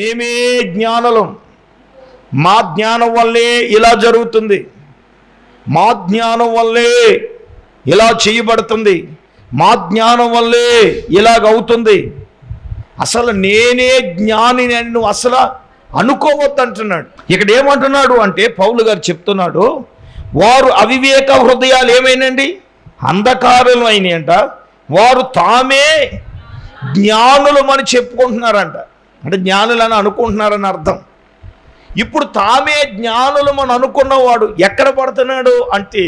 మేమే జ్ఞానులం. మా జ్ఞానం వల్లే ఇలా జరుగుతుంది. మా జ్ఞానం వల్లే ఇలా చేయబడుతుంది. మా జ్ఞానం వల్లే ఇలాగవుతుంది అసలు నేనే జ్ఞాని నువ్వు అసలు అనుకోవద్దు అంటున్నాడు ఇక్కడ ఏమంటున్నాడు అంటే పౌలు గారు చెప్తున్నాడు వారు అవివేక హృదయాలు ఏమైనండి? అంధకారులు అయినాయంట. వారు తామే జ్ఞానులమని చెప్పుకుంటున్నారంట. అంటే జ్ఞానులని అనుకుంటున్నారని అర్థం. ఇప్పుడు తామే జ్ఞానులమని అనుకున్నవాడు ఎక్కడ పడుతున్నాడు అంటే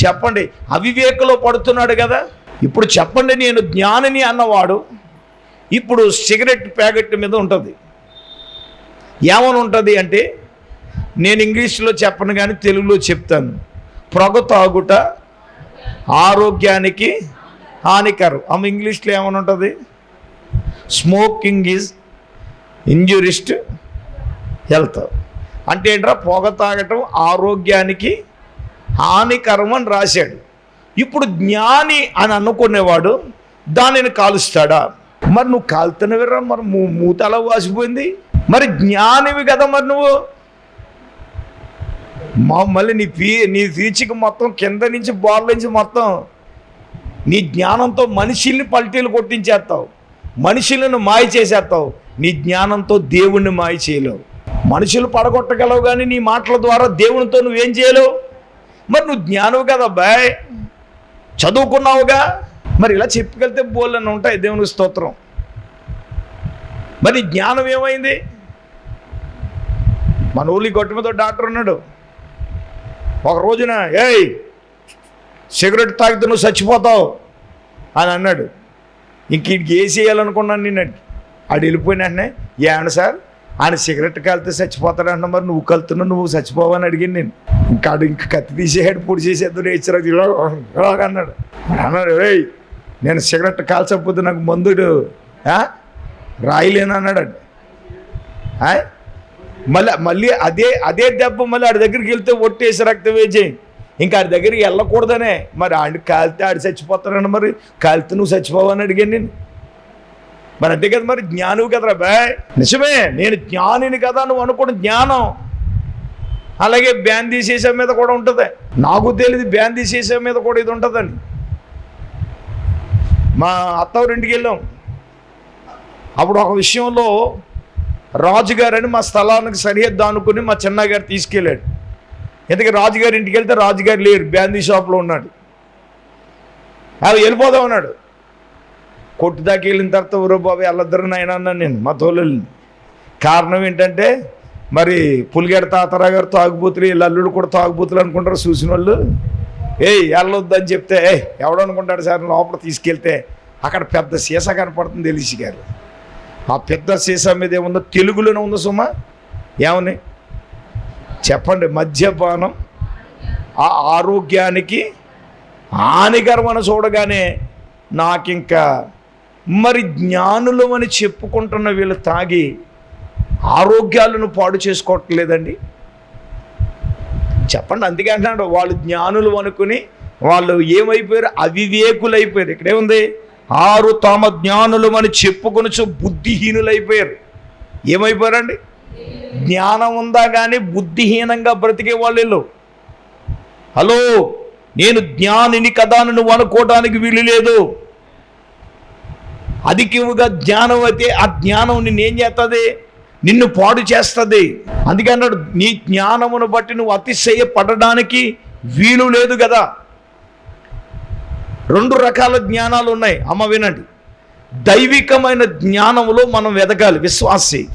చెప్పండి అవివేకలో పడుతున్నాడు కదా. ఇప్పుడు చెప్పండి నేను జ్ఞానిని అన్నవాడు ఇప్పుడు సిగరెట్ ప్యాకెట్ మీద ఉంటుంది. ఏమని ఉంటుంది అంటే నేను ఇంగ్లీష్లో చెప్పను కానీ తెలుగులో చెప్తాను. ప్రొగ తాగుట ఆరోగ్యానికి హానికరం. ఆమె ఇంగ్లీష్లో ఏమని ఉంటుంది స్మోకింగ్ ఈజ్ ఇంజురిస్ట్ హెల్త్. అంటే ఏంట్రా పొగ తాగటం ఆరోగ్యానికి హానికరం అని రాశాడు. ఇప్పుడు జ్ఞాని అని అనుకునేవాడు దానిని కాలుస్తాడా? మరి నువ్వు కాలుతున్నవిరా మరి మూ వాసిపోయింది. మరి జ్ఞానివి కదా మరి నువ్వు. మా మళ్ళీ నీ పీ నీ తీర్చికి మొత్తం కింద నుంచి బాల్ నుంచి మొత్తం నీ జ్ఞానంతో మనుషుల్ని పల్టీలు కొట్టించేస్తావు మనుషులను మాయ చేసేస్తావు నీ జ్ఞానంతో దేవుణ్ణి మాయ చేయలేవు. మనుషులు పడగొట్టగలవు కానీ నీ మాటల ద్వారా దేవునితో నువ్వేం చేయలేవు. మరి నువ్వు జ్ఞానవు కదా బాయ్. చదువుకున్నావుగా. మరి ఇలా చెప్పుకెళ్తే బోళ్ళని ఉంటాయి దేవుని స్తోత్రం. మరి జ్ఞానం ఏమైంది? మన ఊళ్ళి గొట్టు మీద డాక్టర్ ఉన్నాడు. ఒక రోజున ఏయ్ సిగరెట్ తాగితే నువ్వు చచ్చిపోతావు అని అన్నాడు. ఇంక ఇంటికి ఏ చేయాలనుకున్నాను నేను ఆడు వెళ్ళిపోయిన వెంటనే ఏమన్నా సార్? ఆయన సిగరెట్ కలితే చచ్చిపోతాడంట మరి నువ్వు కలుతున్నావు నువ్వు చచ్చిపోవని అడిగాను నేను. ఇంకా ఇంక కత్తి తీసేయాడు పొడి చేసేద్దు నేచర్ ఇలా ఇలాగ అన్నాడు. అన్నాడు రే నేను సిగరెట్ కాల్చకపోతే నాకు మందుడు రాయలేను? అన్నాడు అండి మళ్ళీ మళ్ళీ అదే అదే దెబ్బ మళ్ళీ ఆడి దగ్గరికి వెళ్తే ఒట్టేసి రక్తం వేజే ఇంకా ఆడి దగ్గరికి వెళ్ళకూడదనే. మరి ఆడి కాలితే ఆడి చచ్చిపోతానని మరి కాలితే నువ్వు చచ్చిపోవని అడిగాను నేను. మరి అంతే కదా మరి? జ్ఞానువు కదరా బాయ్? నిజమే నేను జ్ఞానిని కదా నువ్వు అనుకున్న జ్ఞానం. అలాగే బ్యాన్ తీసేసే మీద కూడా ఉంటుంది. నాకు తెలియదు బ్యాన్ తీసేసే మీద కూడా ఇది ఉంటుందని. మా అత్తవారింటికి వెళ్ళాం. అప్పుడు ఒక విషయంలో రాజుగారని మా స్థలానికి సరిహద్దు అనుకుని మా చిన్నగారు తీసుకెళ్ళాడు. ఎందుకంటే రాజుగారి ఇంటికి వెళ్తే రాజుగారు లేరు బ్యాందీ షాప్లో ఉన్నాడు. అవి వెళ్ళిపోదాం అన్నాడు. కొట్టు దాకా వెళ్ళిన తర్వాత ఊరో బాబు వెళ్ళద్దరు నాయన అన్నాను నేను మా తోలని కారణం ఏంటంటే మరి పులిగడ తాతరా గారు తాగుబోతులు వీళ్ళ అల్లుడు కూడా తాగుబోతులు అనుకుంటారు చూసిన వాళ్ళు. ఏయ్ వెళ్ళొద్దని చెప్తే ఏ సార్ లోపల తీసుకెళ్తే అక్కడ పెద్ద సీసా కనపడుతుంది తెలిసి గారు. ఆ పెద్ద సీసా మీద ఏముందో తెలుగులోనే ఉందో సుమా? ఏమని? చెప్పండి మద్యపానం ఆ ఆరోగ్యానికి హానికరమని చూడగానే నాకింకా మరి జ్ఞానులు అని చెప్పుకుంటున్న వీళ్ళు తాగి ఆరోగ్యాలను పాడు చేసుకోవట్లేదండి. చెప్పండి అందుకే అంటున్నాడు వాళ్ళు జ్ఞానులు అనుకుని వాళ్ళు ఏమైపోయారు? అవివేకులైపోయారు. ఇక్కడేముంది ఆరు తమ జ్ఞానులు అని చెప్పుకొనొచ్చు బుద్ధిహీనులైపోయారు. ఏమైపోయారండి? జ్ఞానం ఉందా కానీ బుద్ధిహీనంగా బ్రతికే వాళ్ళు హలో నేను జ్ఞానిని కదా నువ్వు అనుకోవడానికి వీలు లేదు. అధికముగా జ్ఞానం అయితే ఆ జ్ఞానం నిన్ను ఏం చేస్తుంది నిన్ను పాడు చేస్తుంది. అందుకే అన్నాడు నీ జ్ఞానమును బట్టి నువ్వు అతిశయపడడానికి వీలు లేదు కదా. రెండు రకాల జ్ఞానాలు ఉన్నాయి. అమ్మ వినండి. దైవికమైన జ్ఞానంలో మనం ఎదగాలి విశ్వాసి.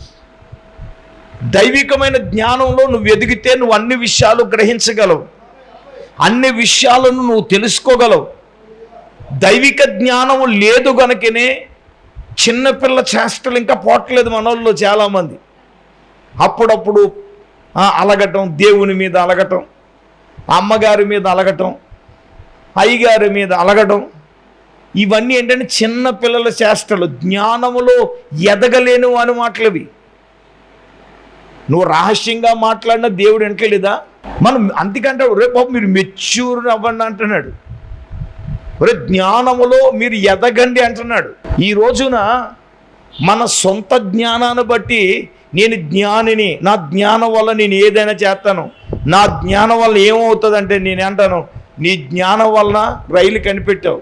దైవికమైన జ్ఞానంలో నువ్వు ఎదిగితే నువ్వు అన్ని విషయాలు గ్రహించగలవు. అన్ని విషయాలను నువ్వు తెలుసుకోగలవు. దైవిక జ్ఞానం లేదు గనుకనే చిన్నపిల్ల చేష్టలు ఇంకా పోవట్లేదు మనోళ్ళు చాలామంది. అప్పుడప్పుడు అలగటం దేవుని మీద అలగటం అమ్మగారి మీద అలగటం అయ్యగారి మీద అలగటం. ఇవన్నీ ఏంటంటే చిన్న పిల్లల చేష్టలు. జ్ఞానములో ఎదగలేను అని మాటలవి. నువ్వు రహస్యంగా మాట్లాడినా దేవుడు వింటలేదా మనం అంతకంటే రేపు మీరు మెచ్యూర్ అవ్వండి అంటున్నాడు. ఒరే జ్ఞానములో మీరు ఎదగండి అంటున్నాడు. ఈ రోజున మన సొంత జ్ఞానాన్ని బట్టి నేను జ్ఞానిని నా జ్ఞానం వల్ల నేను ఏదైనా చేస్తాను. నా జ్ఞానం వల్ల ఏమవుతుందంటే నేను అంటాను నీ జ్ఞానం వలన రైలు కనిపెట్టావు.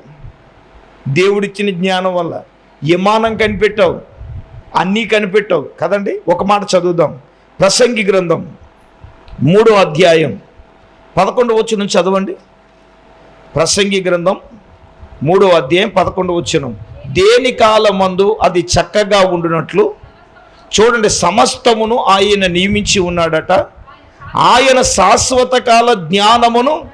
దేవుడిచ్చిన జ్ఞానం వల్ల విమానం కనిపెట్టావు అన్నీ కనిపెట్టావు కదండి? ఒక మాట చదువుదాం. ప్రసంగి గ్రంథం మూడో అధ్యాయం పదకొండు వచ్చిన చదవండి. ప్రసంగి గ్రంథం మూడో అధ్యాయం పదకొండు వచ్చిన. దేని కాలమందు అది చక్కగా ఉండునట్లు? చూడండి సమస్తమును ఆయన నియమించి ఉన్నాడట. ఆయన శాశ్వత కాల జ్ఞానమును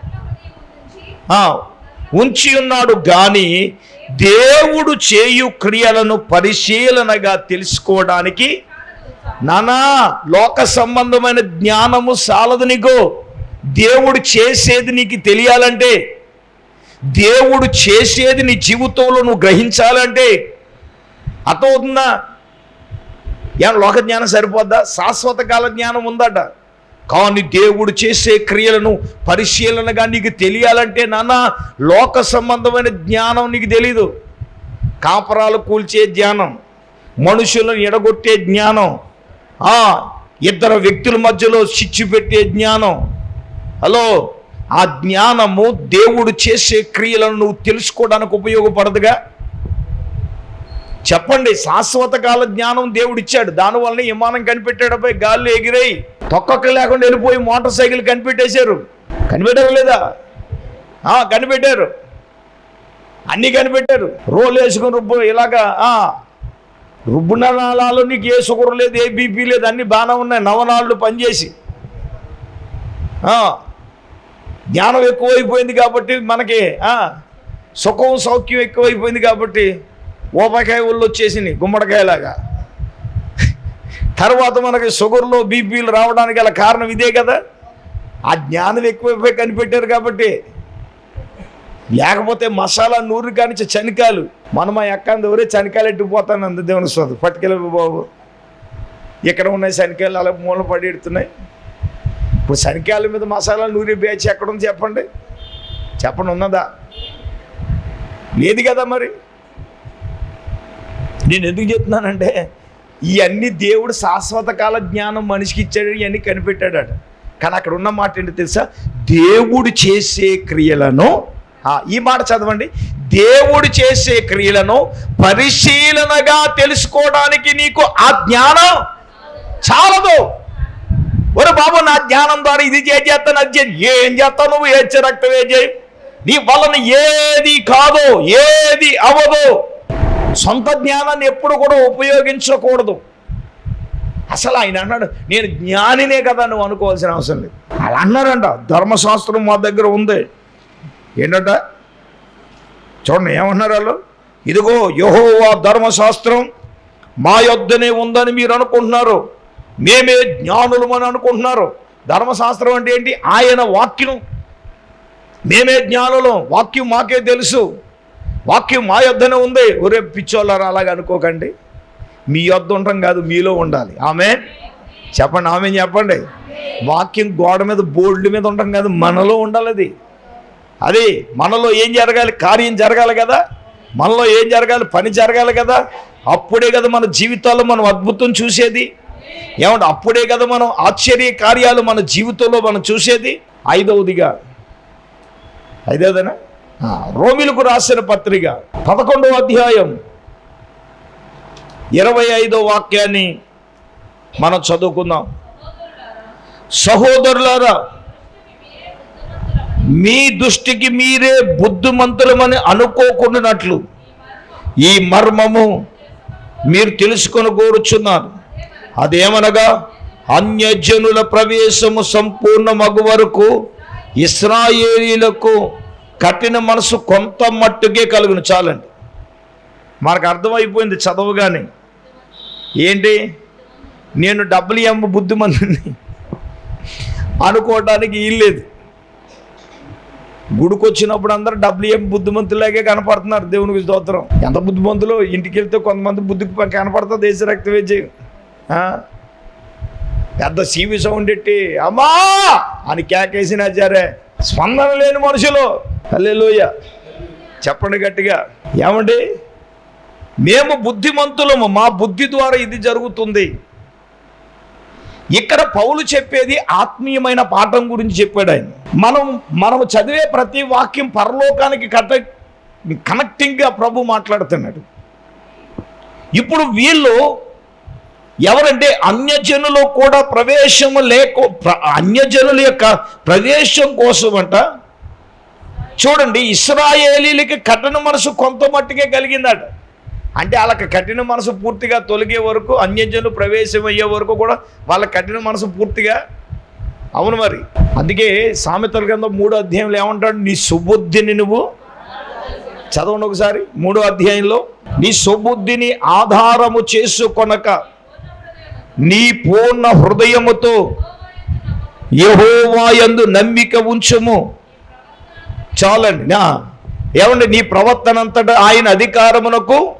ఉంచి ఉన్నాడు కానీ దేవుడు చేయు క్రియలను పరిశీలనగా తెలుసుకోవడానికి నానా లోక సంబంధమైన జ్ఞానము సాలదు నీకు. దేవుడు చేసేది నీకు తెలియాలంటే దేవుడు చేసేది నీ జీవితంలో నువ్వు గ్రహించాలంటే అర్థమవుతుందా? ఏమన్నా లోక జ్ఞానం సరిపోద్దా? శాశ్వత కాల జ్ఞానం ఉందట. కానీ దేవుడు చేసే క్రియలను పరిశీలనగా నీకు తెలియాలంటే నాన్న లోక సంబంధమైన జ్ఞానం నీకు తెలీదు. కాపరాలు కూల్చే జ్ఞానం మనుషులను ఎడగొట్టే జ్ఞానం ఇద్దరు వ్యక్తుల మధ్యలో చిచ్చు పెట్టే జ్ఞానం. హలో? ఆ జ్ఞానము దేవుడు చేసే క్రియలను నువ్వు తెలుసుకోవడానికి ఉపయోగపడదుగా? చెప్పండి శాశ్వత కాల జ్ఞానం దేవుడు ఇచ్చాడు దానివల్ల విమానం కనిపెట్టాడపై గాల్లో ఎగిరాయి. తొక్కక లేకుండా వెళ్ళిపోయి మోటార్ సైకిల్ కనిపెట్టేశారు. కనిపెట్టారు లేదా ఆ, కనిపెట్టారు. అన్నీ కనిపెట్టారు. రోల్ వేసుకుని రుబ్బు ఇలాగా ఆ, రుబ్బున నాళాలు నీకు ఏ షుగర్ లేదు ఏ బీపీ లేదు అన్నీ బాగానే ఉన్నాయి. నవనాళ్ళు పనిచేసి. ఆ, జ్ఞానం ఎక్కువైపోయింది కాబట్టి మనకి సుఖం సౌఖ్యం ఎక్కువైపోయింది కాబట్టి ఓపకాయ ఒళ్ళు వచ్చేసినాయి గుమ్మడికాయలాగా. తర్వాత మనకి షుగర్లో బీపీలు రావడానికి గల కారణం ఇదే కదా. ఆ జ్ఞానం ఎక్కువైపోయి కనిపెట్టారు కాబట్టి లేకపోతే మసాలా నూరు కానిచ్చే చనికాలు. మనం ఆ ఎక్కంది ఎవరే చనికాయలు ఎట్టిపోతాను అందు దేవుని వస్తుంది పట్టుకెళ్ళి బాబు. ఇక్కడ ఉన్నాయి శనికాయలు అలా మూల పడి ఎడుతున్నాయి ఇప్పుడు శనికాయల మీద మసాలా నూరి బ్యాచ్ ఎక్కడుంది చెప్పండి? చెప్పండి ఉన్నదా? లేదు కదా మరి. నేను ఎందుకు చెప్తున్నానంటే ఇవన్నీ దేవుడు శాశ్వత కాల జ్ఞానం మనిషికి ఇచ్చాడు ఇవన్నీ కనిపెట్టాడట. కానీ అక్కడ ఉన్న మాట ఏంటి తెలుసా? దేవుడు చేసే క్రియలను ఈ మాట చదవండి. దేవుడు చేసే క్రియలను పరిశీలనగా తెలుసుకోవడానికి నీకు ఆ జ్ఞానం చాలదు. ఒరే బాబు నా జ్ఞానం ద్వారా ఇది చే- చేస్తాను అది ఏం చేస్తావు నువ్వు? ఏడ్చే రక్తం ఏం చేయి. నీ వలన ఏది కాదు ఏది అవదు సొంత జ్ఞానాన్ని ఎప్పుడు కూడా ఉపయోగించకూడదు. అసలు ఆయన అన్నాడు నేను జ్ఞానినే కదా నువ్వు అనుకోవాల్సిన అవసరం లేదు. అలా అన్నారంట. ధర్మశాస్త్రం మా దగ్గర ఉంది. ఏంటంట? చూడండి ఏమన్నారు వాళ్ళు? ఇదిగో యహోవా ధర్మశాస్త్రం మా యొద్దనే ఉందని మీరు అనుకుంటున్నారు. మేమే జ్ఞానులమని అనుకుంటున్నారు. ధర్మశాస్త్రం అంటే ఏంటి? ఆయన వాక్యం. మేమే జ్ఞానులం. వాక్యం మాకే తెలుసు. వాక్యం మా యొద్దనే ఉంది. ఒరే పిచ్చోళ్ళారా అలాగ అనుకోకండి. మీ యొద్ద ఉండటం కాదు మీలో ఉండాలి. ఆమె చెప్పండి ఆమె చెప్పండి. వాక్యం గోడ మీద బోర్డుల మీద ఉండటం కాదు మనలో ఉండాలి అది అది మనలో ఏం జరగాలి? కార్యం జరగాలి కదా. మనలో ఏం జరగాలి? పని జరగాలి కదా. అప్పుడే కదా మన జీవితాల్లో మనం అద్భుతం చూసేది. ఏమంటే అప్పుడే కదా మనం ఆశ్చర్య కార్యాలు మన జీవితంలో మనం చూసేది? ఐదవదిగా. ఐదవదేనా? రోమిలకు రాసిన పత్రిక పదకొండవ అధ్యాయం ఇరవై ఐదో వాక్యాన్ని మనం చదువుకుందాం. సహోదరులారా మీ దృష్టికి మీరే బుద్ధిమంతులమని అనుకోకుండానట్లు ఈ మర్మము మీరు తెలుసుకొని కోరుచున్నారు అదేమనగా అన్యజనుల ప్రవేశము సంపూర్ణ మగు వరకు ఇస్రాయేలీలకు కఠిన మనసు కొంత మట్టుకే కలుగును. చాలండి. మనకు అర్థమైపోయింది చదవగానే. ఏంటి? నేను డబ్బులు ఎమ్మ బుద్ధిమంతుని అనుకోవడానికి వీల్లేదు గుడికి వచ్చినప్పుడు అందరూ డబ్బులు ఏం బుద్ధిమంతులాగే కనపడుతున్నారు దేవునికి స్తోత్రం. ఎంత బుద్ధిమంతులు? ఇంటికి వెళ్తే కొంతమంది బుద్ధికి కనపడుతుంది దేశ రక్తవేజీ పెద్ద సీవి సౌండ్ ఎట్టి. అమ్మా! అని కేకేసిన ఆచారే స్పందన లేని మనుషులు. అల్లెలోయ చెప్పండి గట్టిగా. ఏమండి? మేము బుద్ధిమంతులము. మా బుద్ధి ద్వారా ఇది జరుగుతుంది. ఇక్కడ పౌలు చెప్పేది ఆత్మీయమైన పాఠం గురించి చెప్పాడు ఆయన. మనం మనం చదివే ప్రతి వాక్యం పరలోకానికి కట కనెక్టింగ్గా ప్రభు మాట్లాడుతున్నాడు. ఇప్పుడు వీళ్ళు ఎవరంటే అన్యజనులు కూడా ప్రవేశము లేక ప్ర- అన్యజనుల యొక్క ప్రవేశం కోసం అంట చూడండి ఇస్రాయేలీలకి కఠిన మనసు కొంత మట్టుకే కలిగిందట. అంటే వాళ్ళకి కఠిన మనసు పూర్తిగా తొలగే వరకు అన్యజనులు ప్రవేశం అయ్యే వరకు కూడా వాళ్ళ కఠిన మనసు పూర్తిగా అవును మరి. అందుకే సామెతల కింద మూడో అధ్యాయంలో ఏమంటాడు? నీ సుబుద్ధిని నువ్వు చదవండి ఒకసారి మూడో అధ్యాయంలో నీ సుబుద్ధిని ఆధారము చేసుకొనక నీ పూర్ణ హృదయముతో యహోవాయందు నమ్మిక ఉంచుము. చాలండి. నా ఏమండి నీ ప్రవర్తన అంతటా ఆయన అధికారమునకు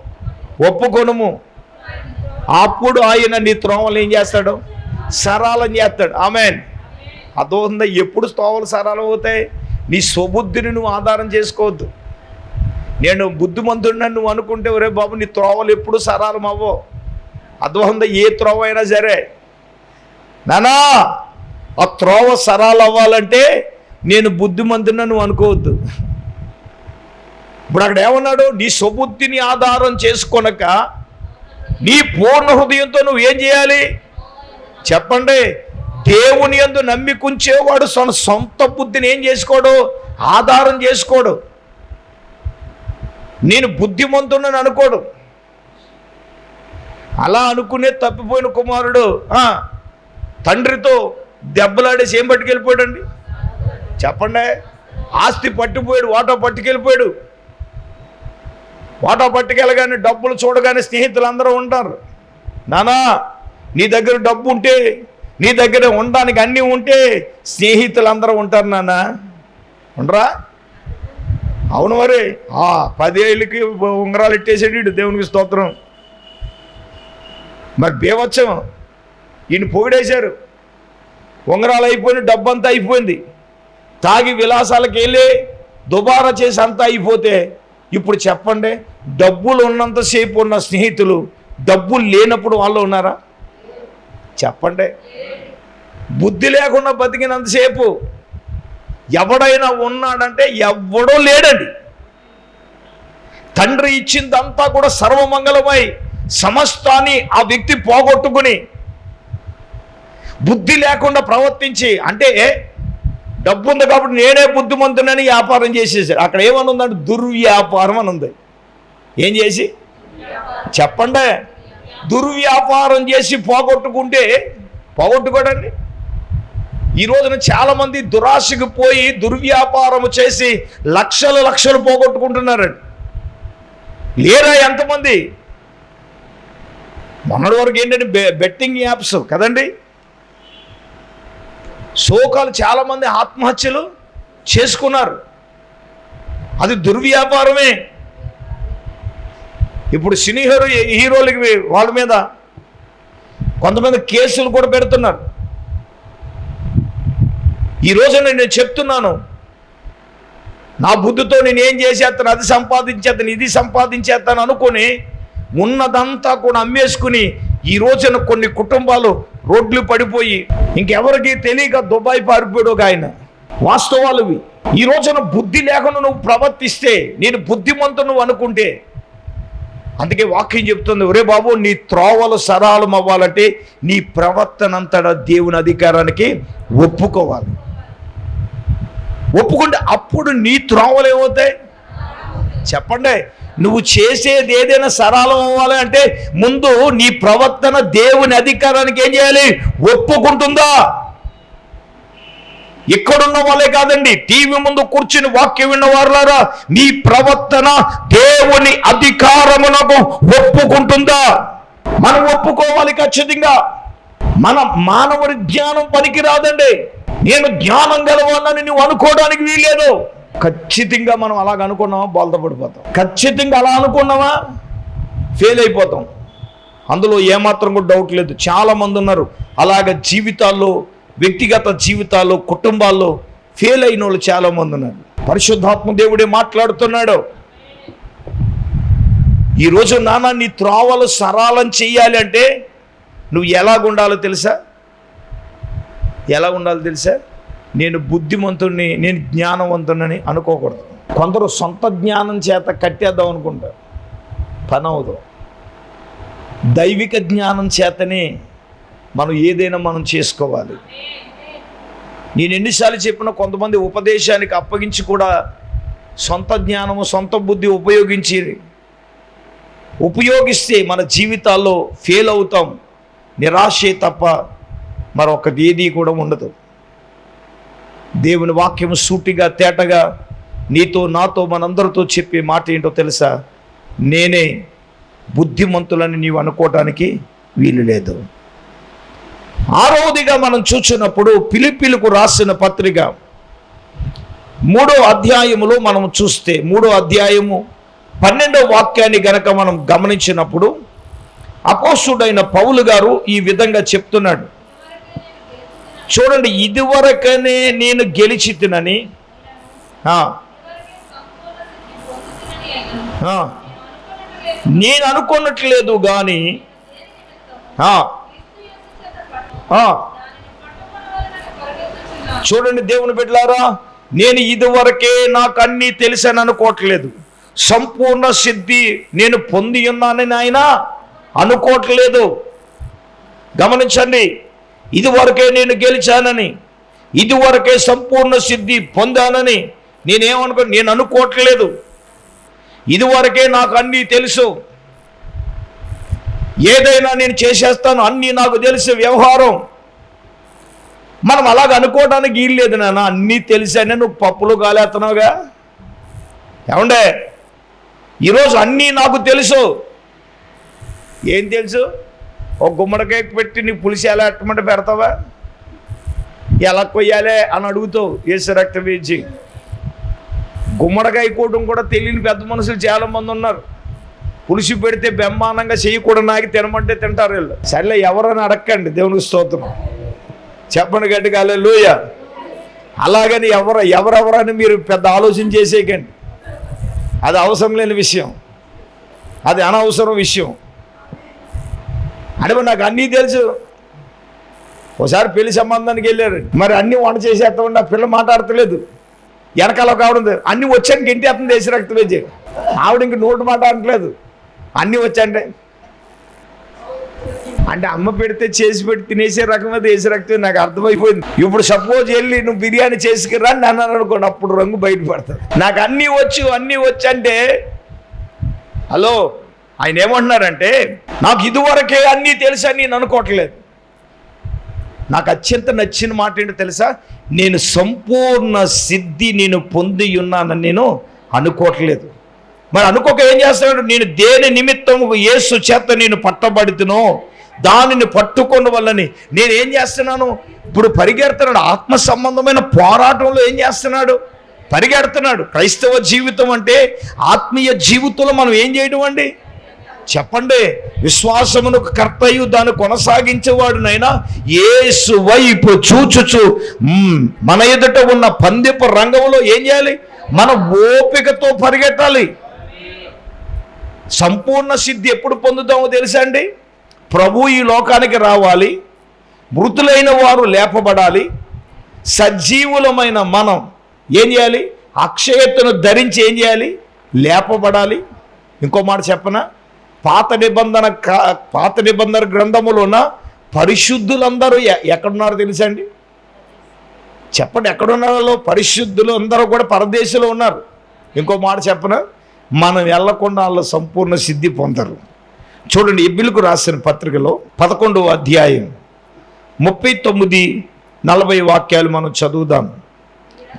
ఒప్పుకొనుము. అప్పుడు ఆయన నీ త్రోవలు ఏం చేస్తాడు? సరాలం చేస్తాడు. ఆమెన్. అదోందా ఎప్పుడు స్తోవలు సరాలు అవుతాయి నీ స్వబుద్ధిని నువ్వు ఆధారం చేసుకోవద్దు. నేను బుద్ధిమంతుడిని నువ్వు అనుకుంటే ఒరే బాబు నీ త్రోవలు ఎప్పుడు సరాలం అవ్వవు అద్వంద ఏ త్రోవ అయినా సరే. నానా ఆ త్రోవ సరాలు అవ్వాలంటే నేను బుద్ధిమంతున్న నువ్వు అనుకోవద్దు. ఇప్పుడు అక్కడ ఏమన్నాడు? నీ స్వబుద్ధిని ఆధారం చేసుకొనక నీ పూర్ణ హృదయంతో నువ్వు ఏం చేయాలి? చెప్పండి. దేవుని యందు నమ్మికుంచేవాడు తన సొంత బుద్ధిని ఏం చేసుకోడు? ఆధారం చేసుకోడు. నేను బుద్ధిమంతుడని అనుకోడు. అలా అనుకునే తప్పిపోయిన కుమారుడు తండ్రితో దెబ్బలాడేసి ఏం పట్టుకెళ్ళిపోయాడండి. చెప్పండి ఆస్తి పట్టిపోయాడు వాటా పట్టుకెళ్ళిపోయాడు. వాటా పట్టుకెళ్ళగానే డబ్బులు చూడగానే స్నేహితులు అందరూ ఉంటారు. నానా నీ దగ్గర డబ్బు ఉంటే నీ దగ్గర ఉండడానికి అన్నీ ఉంటే స్నేహితులు అందరూ ఉంటారు నాన్న. ఉండరా? అవును మరి ఆ పదేళ్ళకి ఉంగరాలు ఇట్టేసాడు దేవునికి స్తోత్రం. మరి బేవచ్చం ఈయన పోయిడేశారు ఉంగరాలు అయిపోయిన డబ్బంతా అయిపోయింది. తాగి విలాసాలకు వెళ్ళి దుబారా చేసి అంతా అయిపోతే ఇప్పుడు చెప్పండి డబ్బులు ఉన్నంతసేపు ఉన్న స్నేహితులు డబ్బులు లేనప్పుడు వాళ్ళు ఉన్నారా? చెప్పండి. బుద్ధి లేకుండా బతికినంతసేపు ఎవడైనా ఉన్నాడంటే ఎవడో లేడండి. తండ్రి ఇచ్చిందంతా కూడా సర్వమంగళమై సమస్తాన్ని ఆ వ్యక్తి పోగొట్టుకుని బుద్ధి లేకుండా ప్రవర్తించి అంటే డబ్బు ఉంది కాబట్టి నేనే బుద్ధిమంతునని వ్యాపారం చేసేసాడు. అక్కడ ఏమని ఉందంటే దుర్వ్యాపారం అని ఉంది ఏం చేసి? చెప్పండి. దుర్వ్యాపారం చేసి పోగొట్టుకుంటే పోగొట్టుకోడండి. ఈ రోజున చాలామంది దురాశకు పోయి దుర్వ్యాపారం చేసి లక్షలు లక్షలు పోగొట్టుకుంటున్నారండి. లేరా ఎంతమంది? మొన్నటి వరకు ఏంటంటే బె- బెట్టింగ్ యాప్స్ కదండి? శోకాలు చాలామంది ఆత్మహత్యలు చేసుకున్నారు. అది దుర్వ్యాపారమే. ఇప్పుడు సినీ హీరో హీరోలకి వాళ్ళ మీద కొంతమంది కేసులు కూడా పెడుతున్నారు. ఈ నేను చెప్తున్నాను నా బుద్ధితో నేను ఏం చేసేస్తాను అది సంపాదించేస్తాను ఇది సంపాదించేస్తాను అనుకొని ఉన్నదంతా కూడా అమ్మేసుకుని ఈ రోజున కొన్ని కుటుంబాలు రోడ్లు పడిపోయి ఇంకెవరికి తెలియక దుబాయ్ పారిపోయాడు ఒక ఆయన. వాస్తవాలు ఈ రోజున బుద్ధి లేకుండా నువ్వు ప్రవర్తిస్తే నేను బుద్ధిమంతును అనుకుంటే. అందుకే వాక్యం చెప్తుంది ఒరే బాబు నీ త్రోవలు సరాలం అవ్వాలంటే నీ ప్రవర్తన అంతటా దేవుని అధికారానికి ఒప్పుకోవాలి. ఒప్పుకుంటే అప్పుడు నీ త్రోవలు ఏమవుతాయి? చెప్పండి. నువ్వు చేసేది ఏదైనా సరళం అవ్వాలి అంటే ముందు నీ ప్రవర్తన దేవుని అధికారానికి ఏం చేయాలి? ఒప్పుకుంటుందా? ఇక్కడున్న వాళ్ళే కాదండి టీవీ ముందు కూర్చుని వాక్యం విన్న వారులారా నీ ప్రవర్తన దేవుని అధికారమునకు ఒప్పుకుంటుందా? మనం ఒప్పుకోవాలి ఖచ్చితంగా. మన మానవుడి జ్ఞానం పనికి రాదండి నేను జ్ఞానం గలవాలని నువ్వు అనుకోవడానికి వీల్లేదు. ఖచ్చితంగా మనం అలాగ అనుకున్నామా? బోల్త పడిపోతాం. ఖచ్చితంగా అలా అనుకున్నామా? ఫెయిల్ అయిపోతాం. అందులో ఏమాత్రం కూడా డౌట్ లేదు. చాలా మంది ఉన్నారు. అలాగ జీవితాల్లో వ్యక్తిగత జీవితాల్లో కుటుంబాల్లో ఫెయిల్ అయిన వాళ్ళు చాలా మంది ఉన్నారు. పరిశుద్ధాత్మ దేవుడే మాట్లాడుతున్నాడు. ఈరోజు నాన్న నీ త్రోవలు సరాలం చేయాలి అంటే నువ్వు ఎలాగుండాలో తెలుసా? ఎలా ఉండాలో తెలుసా? నేను బుద్ధిమంతుడిని నేను జ్ఞానవంతుడిని అనుకోకూడదు. కొందరు సొంత జ్ఞానం చేత కట్టేద్దాం అనుకుంటారు. పని అవదు దైవిక జ్ఞానం చేతనే మనం ఏదైనా మనం చేసుకోవాలి. నేను ఎన్నిసార్లు చెప్పినా కొంతమంది ఉపదేశానికి అప్పగించి కూడా సొంత జ్ఞానము సొంత బుద్ధి ఉపయోగించి ఉపయోగిస్తే మన జీవితాల్లో ఫెయిల్ అవుతాం. నిరాశే తప్ప మరొకటి ఏది కూడా ఉండదు. దేవుని వాక్యం సూటిగా తేటగా నీతో నాతో మనందరితో చెప్పే మాట ఏంటో తెలుసా? నేనే బుద్ధిమంతులని నీవు అనుకోవటానికి వీలు లేదు. ఆరోదిగా మనం చూసినప్పుడు పిలిపిలకు రాసిన పత్రిక మూడో అధ్యాయములో మనం చూస్తే మూడో అధ్యాయము పన్నెండో వాక్యాన్ని గనక మనం గమనించినప్పుడు అపోసుడైన పౌలు గారు ఈ విధంగా చెప్తున్నాడు. చూడండి ఇదివరకనే నేను గెలిచితినని నేను అనుకున్నట్లేదు కానీ చూడండి దేవుని బిడ్డలారా నేను ఇదివరకే నాకు అన్నీ తెలిసాను అనుకోవట్లేదు. సంపూర్ణ సిద్ధి నేను పొంది ఉన్నానని ఆయన అనుకోవట్లేదు. గమనించండి ఇదివరకే నేను గెలిచానని ఇదివరకే సంపూర్ణ సిద్ధి పొందానని నేనేమనుకో నేను అనుకోవట్లేదు. ఇదివరకే నాకు అన్నీ తెలుసు. ఏదైనా నేను చేసేస్తాను అన్నీ నాకు తెలిసే వ్యవహారం. మనం అలాగ అనుకోవడానికి వీలు లేదు నాన్న అన్నీ తెలిసానే నువ్వు పప్పులు గాలేస్తున్నావుగా ఏమండే? ఈరోజు అన్నీ నాకు తెలుసు. ఏం తెలుసు? ఒక గుమ్మడికాయ పెట్టి నీ పులిసి ఎలా ఎట్టమంటే పెడతావా? ఎలా కొయ్యాలి అని అడుగుతావు ఏసు రక్తం వేచి గుమ్మడికాయ కూటం కూడా తెలియని పెద్ద మనుషులు చాలామంది ఉన్నారు. పులుసు పెడితే బ్రహ్మాండంగా చేయకూడదు నాకు తినమంటే తింటారు వీళ్ళు. సర్లే ఎవరని అడక్కండి దేవునికి స్తోత్రం. చెప్పండి గట్టిగా లూయ అలాగని ఎవరు ఎవరెవరని మీరు పెద్ద ఆలోచన చేసేయకండి. అది అవసరం లేని విషయం. అది అనవసరం విషయం. అంటే నాకు అన్నీ తెలుసు. ఒకసారి పెళ్ళి సంబంధానికి వెళ్ళారు. మరి అన్నీ వంట చేసేస్తామండి ఆ పిల్ల మాట్లాడతలేదు. వెనకాల ఒక ఆవిడ ఉంది. అన్నీ వచ్చానికి ఇంటి అతను దేశ రక్తం వేసి. ఆవిడ ఇంక నోటు మాట అనట్లేదు అన్నీ వచ్చాంటే అంటే అమ్మ పెడితే చేసి పెట్టి తినేసే రకమే దేశ రక్తం నాకు అర్థమైపోయింది. ఇప్పుడు సపోజ్ వెళ్ళి నువ్వు బిర్యానీ చేసుకురా నన్ను అన్నాను అనుకోండి అప్పుడు రంగు బయటపడుతుంది. నాకు అన్నీ వచ్చు అన్నీ వచ్చు అంటే హలో ఆయన ఏమంటున్నారంటే నాకు ఇదివరకే అన్నీ తెలుసా? నేను అనుకోవట్లేదు. నాకు అత్యంత నచ్చిన మాట ఏంటో తెలుసా? నేను సంపూర్ణ సిద్ధి నేను పొంది ఉన్నానని నేను అనుకోవట్లేదు. మరి అనుకోక ఏం చేస్తాడు నేను దేని నిమిత్తం యేసు చేత నేను పట్టబడుతునో దానిని పట్టుకున్న వల్లని. నేను ఏం చేస్తున్నాను? ఇప్పుడు పరిగెడుతున్నాడు. ఆత్మ సంబంధమైన పోరాటంలో ఏం చేస్తున్నాడు? పరిగెడుతున్నాడు. క్రైస్తవ జీవితం అంటే ఆత్మీయ జీవితంలో మనం ఏం చేయడం అండి? చెప్పండి విశ్వాసమునకు కర్తయు దాన్ని కొనసాగించేవాడునైనా ఏసు వైపు చూచుచు మన ఎదుట ఉన్న పందిపు రంగంలో ఏం చేయాలి? మన ఓపికతో పరిగెట్టాలి. సంపూర్ణ సిద్ధి ఎప్పుడు పొందుతామో తెలుసా అండి? ప్రభు ఈ లోకానికి రావాలి మృతులైన వారు లేపబడాలి సజీవులమైన మనం ఏం చేయాలి? అక్షయత్తును ధరించి ఏం చేయాలి? లేపబడాలి. ఇంకో మాట చెప్పనా? పాత నిబంధన పాత నిబంధన గ్రంథములున్న పరిశుద్ధులందరూ ఎక్కడున్నారో తెలుసా అండి? చెప్పండి ఎక్కడున్నారో? పరిశుద్ధులు అందరూ కూడా పరదేశంలో ఉన్నారు. ఇంకో మాట చెప్పన? మనం వెళ్ళకుండా వాళ్ళు సంపూర్ణ సిద్ధి పొందరు. చూడండి ఎబ్బిలకు రాసిన పత్రికలో పదకొండవ అధ్యాయం ముప్పై తొమ్మిది నలభై వాక్యాలు మనం చదువుదాం.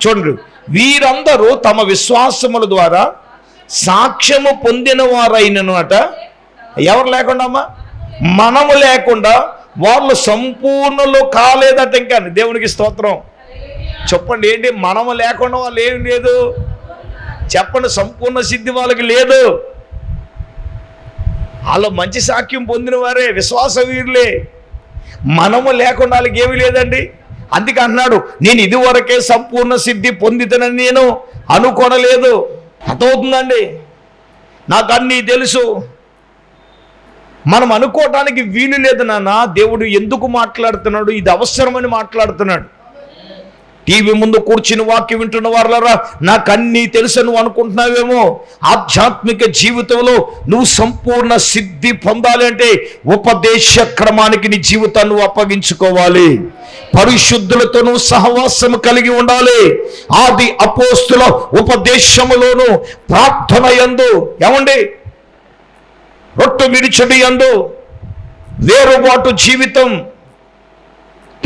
చూడండి వీరందరూ తమ విశ్వాసముల ద్వారా సాక్ష్యము పొందిన వారైనట ఎవరు లేకుండా అమ్మా? మనము లేకుండా వాళ్ళు సంపూర్ణలు కాలేదట ఇంకా. దేవునికి స్తోత్రం. చెప్పండి ఏంటి? మనము లేకుండా వాళ్ళు ఏం లేదు. చెప్పండి సంపూర్ణ సిద్ధి వాళ్ళకి లేదు. వాళ్ళు మంచి సాక్ష్యం పొందిన వారే విశ్వాస వీరులే మనము లేకుండా వాళ్ళకి ఏమీ లేదండి. అందుకే అన్నాడు నేను ఇదివరకే సంపూర్ణ సిద్ధి పొందితనని నేను అనుకోనలేదు. అర్థమవుతుందండి? నాకు అన్నీ తెలుసు. మనం అనుకోవటానికి వీలు లేదు నాన్న. దేవుడు ఎందుకు మాట్లాడుతున్నాడు? ఇది అవసరమని మాట్లాడుతున్నాడు. టీవీ ముందు కూర్చుని వాక్యం వింటున్న వాళ్ళరా నాకు అన్నీ తెలుసు నువ్వు అనుకుంటున్నావేమో. ఆధ్యాత్మిక జీవితంలో నువ్వు సంపూర్ణ సిద్ధి పొందాలి అంటే ఉపదేశ క్రమానికి నీ జీవితాన్ని నువ్వు అప్పగించుకోవాలి. పరిశుద్ధులతో నువ్వు సహవాసం కలిగి ఉండాలి. ఆది అపోస్తుల ఉపదేశములోను ప్రార్థన యందు ఏమండి? రొట్టు విడిచుడి అందు వేరుబాటు జీవితం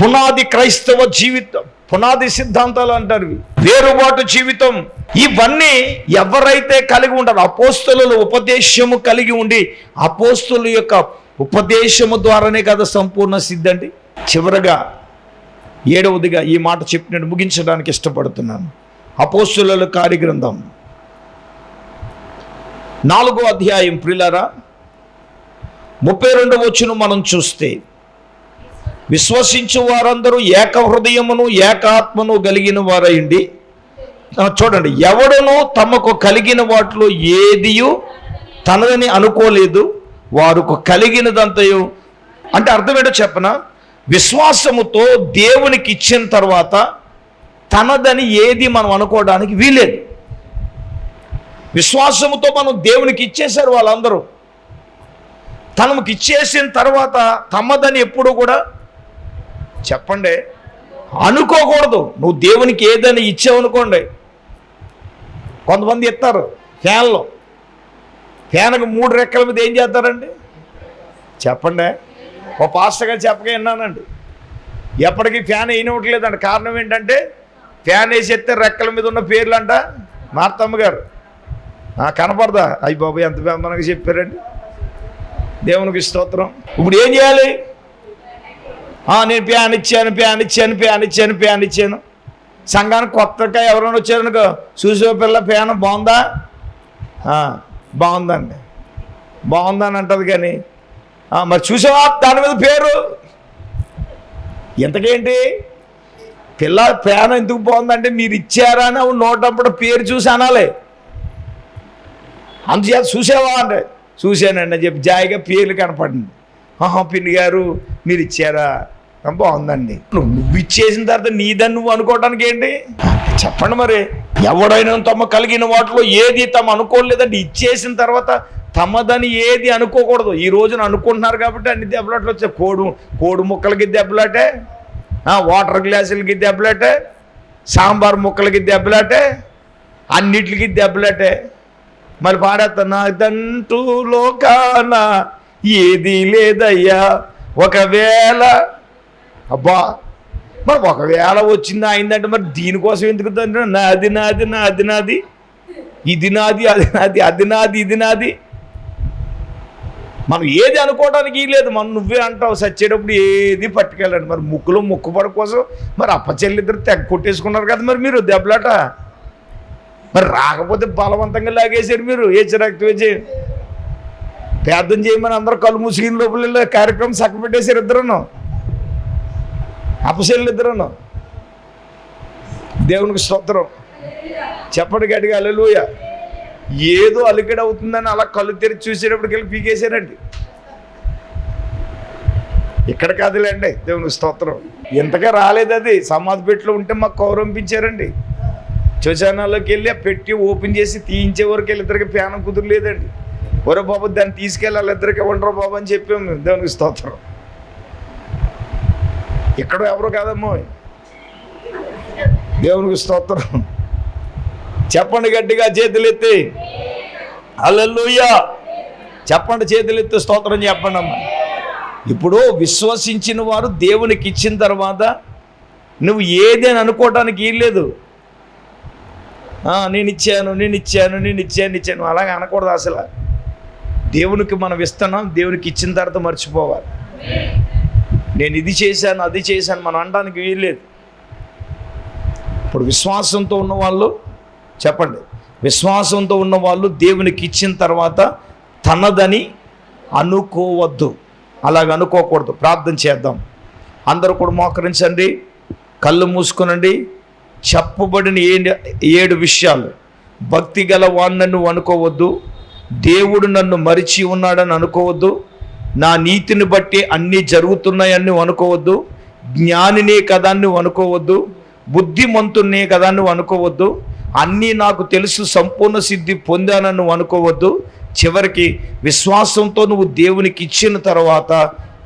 పునాది క్రైస్తవ జీవితం పునాది సిద్ధాంతాలు అంటారు వేరుబాటు జీవితం ఇవన్నీ ఎవరైతే కలిగి ఉంటారో అపోస్తుల ఉపదేశము కలిగి ఉండి అపోస్తుల యొక్క ఉపదేశము ద్వారానే కదా సంపూర్ణ సిద్ధి అండి. చివరగా ఏడవదిగా ఈ మాట చెప్పినట్టు ముగించడానికి ఇష్టపడుతున్నాను. అపోస్తుల కార్యగ్రంథం. నాలుగో అధ్యాయం ప్రిలరా ముప్పై రెండవ వచ్చును మనం చూస్తే విశ్వసించు వారందరూ ఏక హృదయమును ఏకాత్మను కలిగిన వారైండి. చూడండి ఎవడను తమకు కలిగిన వాటిలో ఏదియు తనదని అనుకోలేదు వారికి కలిగినదంతయు. అంటే అర్థమేంటో చెప్పన? విశ్వాసముతో దేవునికి ఇచ్చిన తర్వాత తనదని ఏది మనం అనుకోవడానికి వీలేదు విశ్వాసముతో మనం దేవునికి ఇచ్చేశారు వాళ్ళందరూ. తనకు ఇచ్చేసిన తర్వాత తమ్మదని ఎప్పుడు కూడా చెప్పండి. అనుకోకూడదు. నువ్వు దేవునికి ఏదని ఇచ్చావనుకోండి కొంతమంది ఇస్తారు ఫ్యాన్లో. ఫ్యాన్కి మూడు రెక్కల మీద ఏం చేస్తారండి? చెప్పండి. ఓ పాస్టర్ గారు చెప్పగా విన్నానండి. ఎప్పటికీ ఫ్యాన్ వేయనివ్వట్లేదండి. కారణం ఏంటంటే ఫ్యాన్ వేసేస్తే రెక్కల మీద ఉన్న పేర్లు అంట మార్తమ్మ గారు. కనపడదా? అయ్యి బాబు ఎంత మనకు చెప్పారండి. దేవునికి స్తోత్రం. ఇప్పుడు ఏం చేయాలి? నేను ప్యాన్ ఇచ్చాను ప్యాన్ ఇచ్చాను ప్యాన్ ఇచ్చాను ప్యాన్ ఇచ్చాను. సంఘానికి కొత్తగా ఎవరైనా వచ్చారనుకో చూసే పిల్ల ప్యాన్ బాగుందా? బాగుందండి. బాగుందని అంటది కానీ. మరి చూసావా దాని మీద పేరు? ఎంతకేంటి? పిల్ల ప్యాన్ ఎందుకు బాగుందంటే మీరు ఇచ్చారా అని నోటప్పుడు పేరు చూసి అనాలి. అందుచేత చూసావా అంటే చూశానండి అని చెప్పి జాయిగా పేర్లు కనపడింది. ఆహా పిన్ని గారు మీరు ఇచ్చారా? బాగుందండి. నువ్వు ఇచ్చేసిన తర్వాత నీదని నువ్వు అనుకోవడానికి ఏంటి? చెప్పండి మరి. ఎవడైనా తమ కలిగిన వాటిలో ఏది తమ అనుకోలేదండి ఇచ్చేసిన తర్వాత తమదని ఏది అనుకోకూడదు. ఈ రోజున అనుకుంటున్నారు కాబట్టి అన్ని దెబ్బలాట్లు వచ్చాయి. కోడు కోడి ముక్కలకి దెబ్బలాటే వాటర్ గ్లాసులకి దెబ్బలాటే సాంబార్ ముక్కలకి దెబ్బలాటే అన్నిటికి దెబ్బలాటే. మరి పాడేస్తా నాదంటూ లోకాన ఏది లేదయ్యా. ఒకవేళ అబ్బా మరి ఒకవేళ వచ్చింది అయిందంటే మరి దీనికోసం ఎందుకు తండ్రి? నాది నాది నాది నాది. ఇది నాది అది నాది అది నాది ఇది నాది. మనం ఏది అనుకోవడానికి లేదు. మనం నువ్వే అంటావు సచ్చేటప్పుడు ఏది పట్టుకెళ్ళండి. మరి ముక్కులో ముక్కుపడ కోసం మరి అప్పచెల్లిద్దరు తెగ కొట్టేసుకున్నారు కదా మరి మీరు దెబ్బలాట. మరి రాకపోతే బలవంతంగా లాగేశారు మీరు. ఏ రక్తం వేసి ప్రార్థన చేయమని అందరూ కళ్ళు మూసుగిన లోపల కార్యక్రమం సక్కపెట్టేశారు ఇద్దరును. అపశైలు ఇద్దరును. దేవునికి స్తోత్రం. చెప్పండి గట్టిగా అల్లెలుయ ఏదో అలికడ అవుతుందని అలా కళ్ళు తెరిచి చూసేటప్పటికి వెళ్ళి పీకేశారండి. ఇక్కడ కాదులేండి దేవునికి స్తోత్రం. ఇంతగా రాలేదు అది సమాధి పెట్టిలో ఉంటే మాకు కౌరంపించారండి శ్మశానాల్లోకి వెళ్ళి పెట్టి ఓపెన్ చేసి తీయించే వరకు వీళ్ళిద్దరికి ప్యానం కుదరలేదండి ఒరే బాబు దాన్ని తీసుకెళ్ళాలి ఇద్దరికి ఉండరు బాబు అని చెప్పాము మేము. దేవునికి స్తోత్రం. ఇక్కడ ఎవరు కాదమ్మో. దేవునికి స్తోత్రం. చెప్పండి గట్టిగా చేతులెత్తి. అల్లెలుయ్యా చెప్పండి చేతులెత్తి స్తోత్రం చెప్పండి అమ్మా. ఇప్పుడు విశ్వసించిన వారు దేవునికి ఇచ్చిన తర్వాత నువ్వు ఏది అని అనుకోవటానికి ఏం లేదు నేను ఇచ్చాను నేను ఇచ్చాను నేను ఇచ్చాను ఇచ్చాను అలాగే అనకూడదు అసలు. దేవునికి మనం ఇస్తున్నాం దేవునికి ఇచ్చిన తర్వాత మర్చిపోవాలి. నేను ఇది చేశాను అది చేశాను మనం అనడానికి వీల్లేదు. ఇప్పుడు విశ్వాసంతో ఉన్న వాళ్ళు చెప్పండి. విశ్వాసంతో ఉన్న వాళ్ళు దేవునికి ఇచ్చిన తర్వాత తనదని అనుకోవద్దు. అలాగ అనుకోకూడదు. ప్రార్థన చేద్దాం. అందరూ కూడా మోకరించండి. కళ్ళు మూసుకునండి. చెప్పబడిన ఏడు ఏడు విషయాలు. భక్తి గల వాడిని నువ్వు అనుకోవద్దు దేవుడు నన్ను మరిచి ఉన్నాడని అనుకోవద్దు నా నీతిని బట్టి అన్నీ జరుగుతున్నాయని అనుకోవద్దు జ్ఞానినే కదా అని నువ్వు అనుకోవద్దు బుద్ధిమంతున్నే కదా నువ్వు అనుకోవద్దు అన్నీ నాకు తెలుసు సంపూర్ణ సిద్ధి పొందానని నువ్వు అనుకోవద్దు. చివరికి విశ్వాసంతో నువ్వు దేవునికి ఇచ్చిన తర్వాత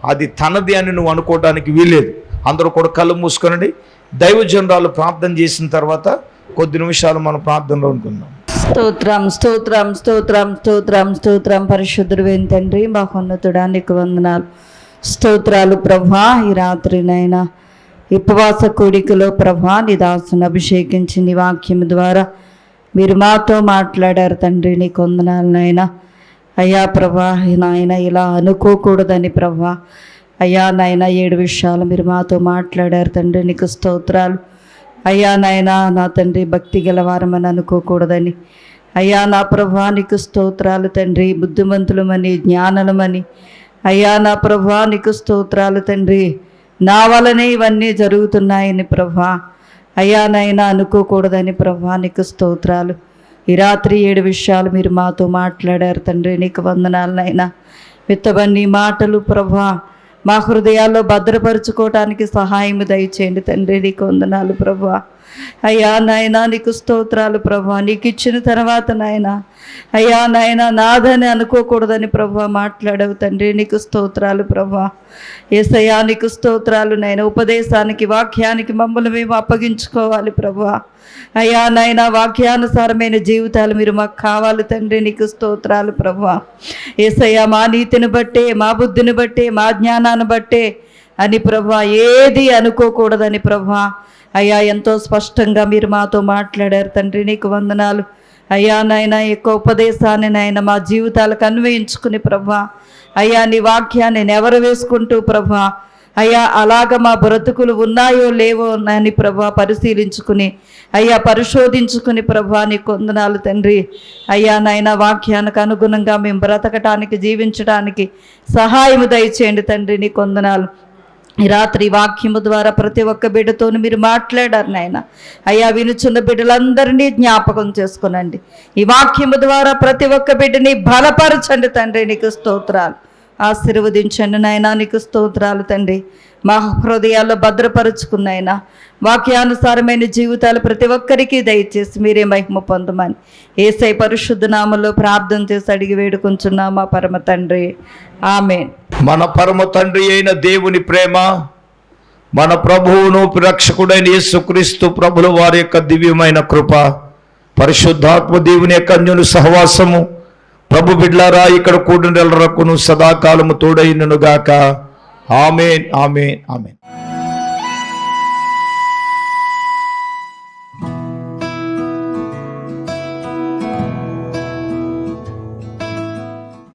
అది తనది అని నువ్వు అనుకోవడానికి వీలేదు అందరూ కూడా కళ్ళు మూసుకొనండి. దైవజనరాలు ప్రార్థన చేసిన తర్వాత కొద్ది నిమిషాలు మనం ప్రార్థనలో అనుకుందాం స్తోత్రం స్తోత్రం స్తోత్రం స్తోత్రం స్తోత్రం పరిశుద్ధుడు తండ్రి మహోన్నతుడా నీకు వందనాలు. స్తోత్రాలు ప్రభా ఈ రాత్రినైనా ఉపవాస కోడికలో ప్రభా నీ దాసును అభిషేకించి నీ వాక్యం ద్వారా మీరు మాతో మాట్లాడారు తండ్రి నీకు వందనాలనైనా అయ్యా ప్రభా నాయన ఇలా అనుకోకూడదని ప్రభా అయ్యా నాయన ఏడు విషయాలు మీరు మాతో మాట్లాడారు తండ్రి నీకు స్తోత్రాలు. అయ్యా నాయనా నా తండ్రి భక్తి గలవారమని అనుకోకూడదని. అయ్యా నా ప్రభా నీకు స్తోత్రాలు తండ్రి బుద్ధిమంతులమని జ్ఞానలమని. అయ్యా నా ప్రభా నీకు స్తోత్రాలు తండ్రి. నా వలనే ఇవన్నీ జరుగుతున్నాయని ప్రభా అయ్యా నైనా అనుకోకూడదని ప్రభా నీకు స్తోత్రాలు. ఈ రాత్రి ఏడు విషయాలు మీరు మాతో మాట్లాడారు తండ్రి నీకు వందనాలనైనా విత్తవన్నీ మాటలు ప్రభా మా హృదయాల్లో భద్రపరుచుకోవటానికి సహాయం దయచేయండి. తండ్రి నీకు వందనాలు ప్రభా అయ్యా నాయనా నీకు స్తోత్రాలు ప్రభా నీకు ఇచ్చిన తర్వాత నాయన అయ్యా నాయన నాదని అనుకోకూడదని ప్రభా మాట్లాడవు తండ్రి. నీకు స్తోత్రాలు ప్రభా ఏసయ్యా నీకు స్తోత్రాలు నాయన. ఉపదేశానికి వాక్యానికి మమ్మల్ని మేము అప్పగించుకోవాలి ప్రభా అయ్యా నాయన వాక్యానుసారమైన జీవితాలు మీరు మాకు కావాలి తండ్రి. నీకు స్తోత్రాలు ప్రభా ఏసయ్యా మా నీతిని బట్టే మా బుద్ధిని బట్టే మా జ్ఞానాన్ని బట్టే అని ప్రభా ఏది అనుకోకూడదని ప్రభా అయ్యా ఎంతో స్పష్టంగా మీరు మాతో మాట్లాడారు తండ్రి నీకు వందనాలు. అయ్యా నాయన ఈ యొక్క ఉపదేశాన్ని నాయన మా జీవితాలకు అన్వయించుకుని ప్రభా అయ్యా నీ వాక్యాన్ని నెవరు వేసుకుంటూ ప్రభా అయ్యా అలాగ మా బ్రతుకులు ఉన్నాయో లేవో అని ప్రభా పరిశీలించుకుని అయ్యా పరిశోధించుకుని ప్రభా నీ కొందనాలు తండ్రి. అయ్యా నాయన వాక్యానికి అనుగుణంగా మేము బ్రతకటానికి జీవించడానికి సహాయము దయచేయండి తండ్రి నీ కొందనాలు రాత్రి వాక్యము ద్వారా ప్రతి ఒక్క బిడ్డతో మీరు మాట్లాడారు నాయన. అయ్యా వినుచున్న బిడ్డలందరినీ జ్ఞాపకం చేసుకునండి. ఈ వాక్యము ద్వారా ప్రతి ఒక్క బిడ్డని బలపరచండి తండ్రి నీకు స్తోత్రాలు. ఆశీర్వదించండి నాయన నీకు స్తోత్రాలు తండ్రి. మా హృదయాల్లో భద్రపరుచుకున్నాయన వాక్యానుసారమైన జీవితాలు ప్రతి ఒక్కరికి దయచేసి మీరే మహిమ పొందమని. ఏసై పరిశుద్ధ నామంలో ప్రార్థన చేసి అడిగి వేడుకుంటున్నా మా పరమ తండ్రి. ఆమె మన పరమ తండ్రి అయిన దేవుని ప్రేమ మన ప్రభువును రక్షకుడైన యేసుక్రీస్తు ప్రభుల వారి యొక్క దివ్యమైన కృప పరిశుద్ధాత్మ దేవుని యొక్క అన్యుని సహవాసము ప్రభు బిడ్లారా ఇక్కడ కూడిన రకును సదాకాలము తోడైనను గాక ఆమెన్ ఆమెన్ ఆమెన్.